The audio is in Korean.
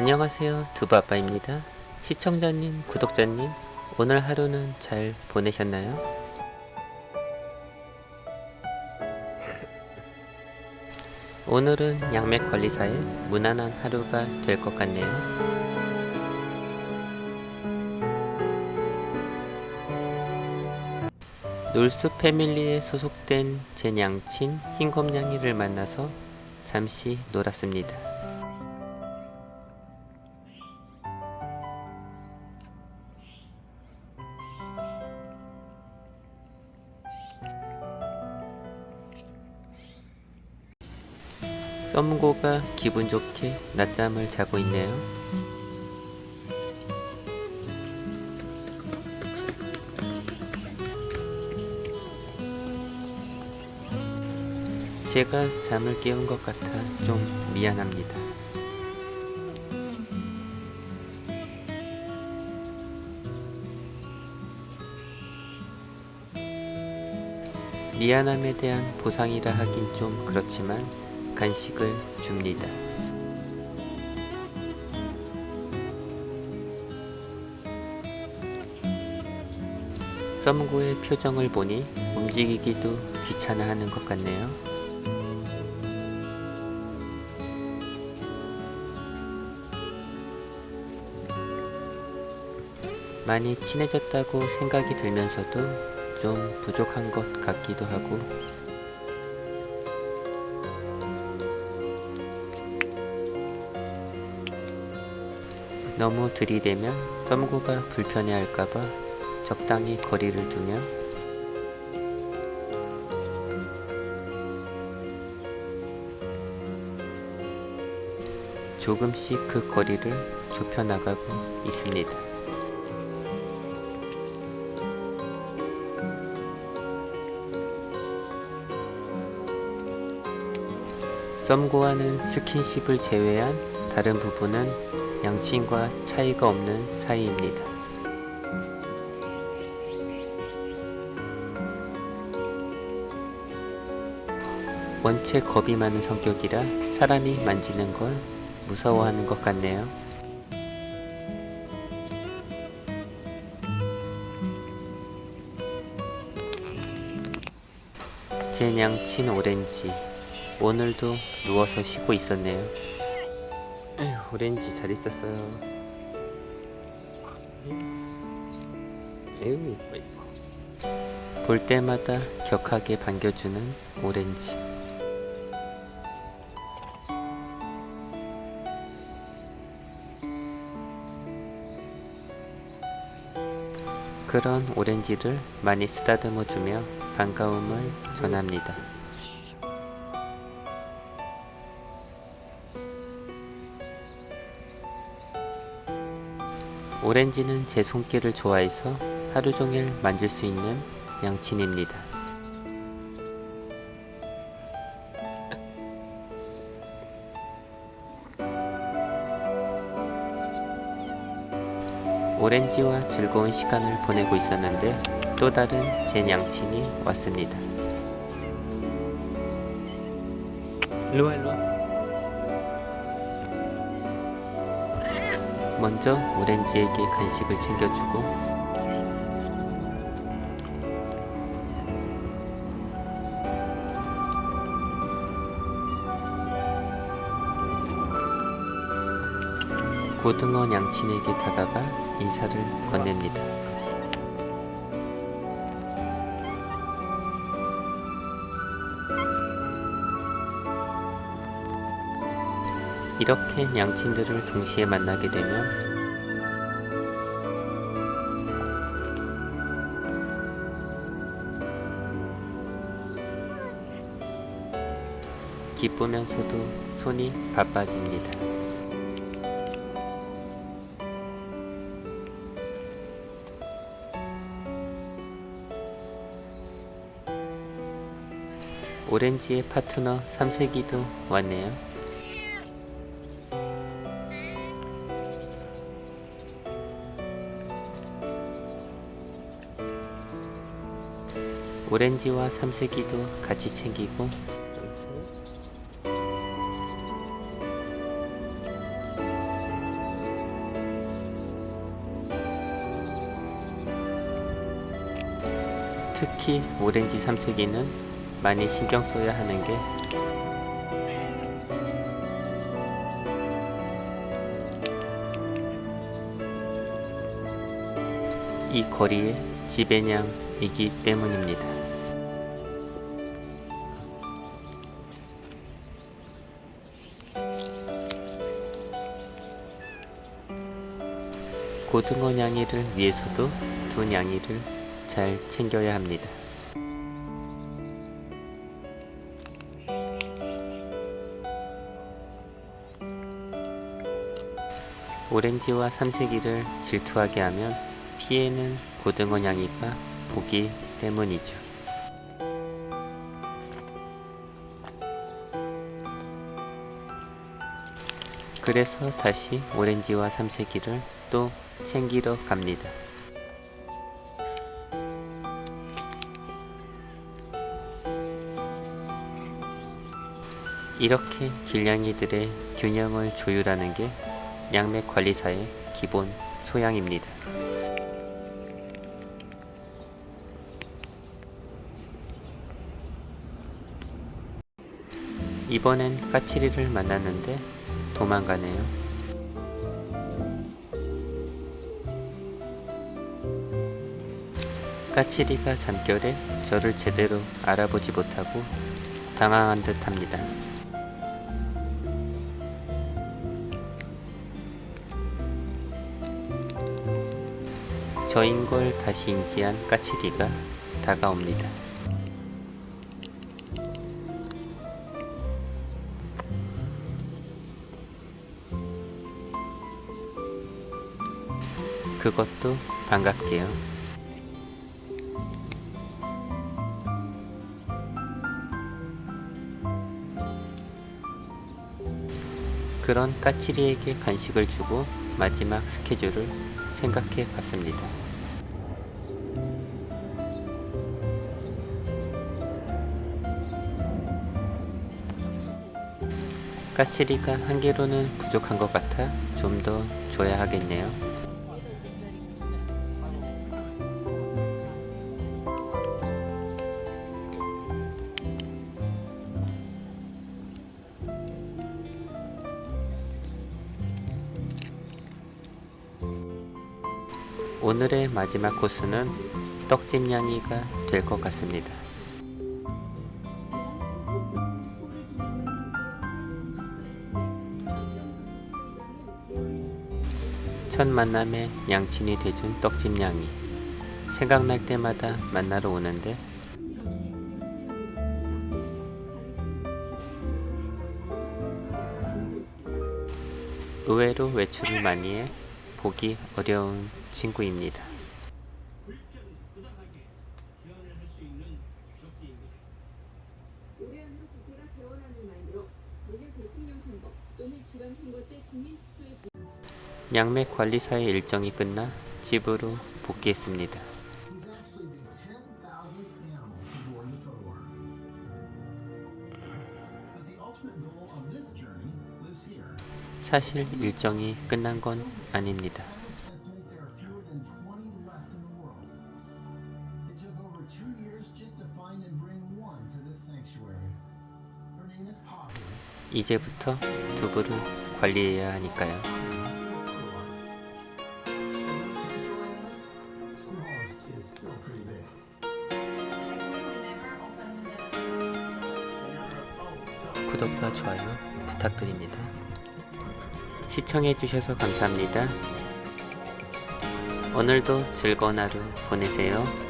안녕하세요 두바아빠입니다 시청자님 구독자님 오늘 하루는 잘 보내셨나요? 오늘은 양맥 관리사의 무난한 하루가 될 것 같네요 놀수 패밀리에 소속된 제 냥친 흰곰냥이를 만나서 잠시 놀았습니다. 썸고가 기분 좋게 낮잠을 자고 있네요. 제가 잠을 깨운 것 같아 좀 미안합니다. 미안함에 대한 보상이라 하긴 좀 그렇지만 간식을 줍니다. 썸구의 표정을 보니 움직이기도 귀찮아하는 것 같네요. 많이 친해졌다고 생각이 들면서도 좀 부족한 것 같기도 하고 너무 들이대면 썸구가 불편해할까봐 적당히 거리를 두며 조금씩 그 거리를 좁혀나가고 있습니다. 썸고와는 스킨십을 제외한 다른 부분은 양친과 차이가 없는 사이입니다. 원체 겁이 많은 성격이라 사람이 만지는 걸 무서워하는 것 같네요. 제 양친 오렌지 오늘도 누워서 쉬고 있었네요. 에휴, 오렌지 잘 있었어요. 에휴 이뻐 이뻐. 볼 때마다 격하게 반겨주는 오렌지. 그런 오렌지를 많이 쓰다듬어 주며 반가움을 전합니다. 오렌지는 제 손길을 좋아해서 하루 종일 만질 수 있는 양친입니다. 오렌지와 즐거운 시간을 보내고 있었는데 또 다른 제 양친이 왔습니다. 일로와 일로와. 먼저 오렌지에게 간식을 챙겨주고 고등어 양친에게 다가가 인사를 건넵니다. 이렇게 양친들을 동시에 만나게 되면 기쁘면서도 손이 바빠집니다. 오렌지의 파트너 삼색이도 왔네요. 오렌지와 삼세기도 같이 챙기고 특히 오렌지 삼세기는 많이 신경 써야 하는 게 이 거리의 지배량이기 때문입니다. 고등어 냥이를 위해서도 두 냥이를 잘 챙겨야 합니다. 오렌지와 삼색이를 질투하게 하면 피해는 고등어 냥이가 보기 때문이죠. 그래서 다시 오렌지와 삼색이를 또 챙기러 갑니다. 이렇게 길냥이들의 균형을 조율하는 게 양맥 관리사의 기본 소양입니다. 이번엔 까치리를 만났는데 도망가네요. 까치리가 잠결에 저를 제대로 알아보지 못하고 당황한 듯 합니다. 저인 걸 다시 인지한 까치리가 다가옵니다. 그것도 반갑게요. 그런 까치리에게 간식을 주고 마지막 스케줄을 생각해 봤습니다. 까치리가 한 개로는 부족한 것 같아 좀 더 줘야 하겠네요. 오늘의 마지막 코스는 떡집냥이가 될 것 같습니다. 첫 만남에 양친이 돼준 떡집냥이. 생각날 때마다 만나러 오는데 의외로 외출을 많이 해 보기 어려운 친구입니다. 양맥 관리사의 일정이 끝나 집으로 복귀했습니다. He's actually the 10,000th animal to board the photo ark. But the ultimate goal of this journey lives here. 사실 일정이 끝난 건 아닙니다. 이제부터 두부를 관리해야 하니까요. 구독과 좋아요 부탁드립니다. 시청해주셔서 감사합니다. 오늘도 즐거운 하루 보내세요.